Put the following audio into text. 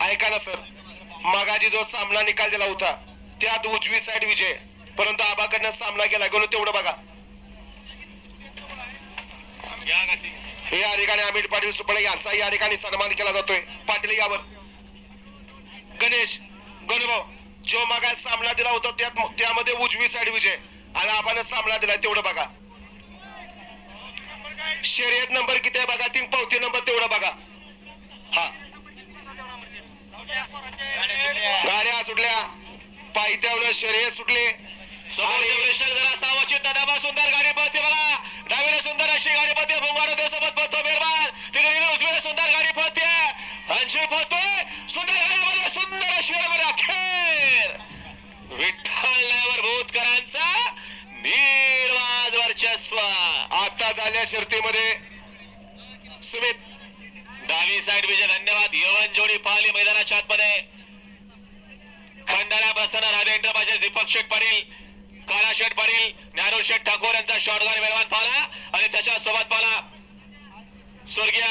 ऐका ना सर. मागाजी जो सामना निकाल दिला होता त्यात उजवी साइड विजय. परंतु आबाकडनं सामना केला गेलो तेवढं बघा. या ठिकाणी अमित पाटील सुपडे यांचा या ठिकाणी सन्मान केला जातोय. पाटील यावर. गणेश गणभाव जो मागा सामना दिला होता त्यात त्यामध्ये उजवी साइड विजय. आणि आबानं सामना दिला तेवढं बघा. शर्यत नंबर किती आहे बघा? तीन पावती नंबर तेवढं बघा. हा. गाड्या सुटल्या. पायथ्यावर शर्यत सुटले. समोर जरा सावाची तडाबा सुंदर गाडी पळते बघा. डावीला सुंदर अशी गाडी पळते. भोंगार सोबत पळतो बेरबान तिकडे उजवीला सुंदर गाडी पळते. अंशी पळतोय. सुंदर गाडीमध्ये सुंदर अशी अखेर. विठ्ठल भूतकरांचा निर्वाद वर्चस्व. आता झाल्या शर्तीमध्ये. सुमित डावी साइड विजय धन्यवाद. यवन जोडी पाहिली मैदानाच्या आतमध्ये. खंडाळा प्रसन्न राजेंद्र इंटरपाचे दीपक शेठ पाटील काला शेठ पाटील ज्ञानू शेठ ठाकूर यांचा शॉर्ट गाडी वेगवान पाहला आणि त्याच्या सोबत पाहला. स्वर्गीय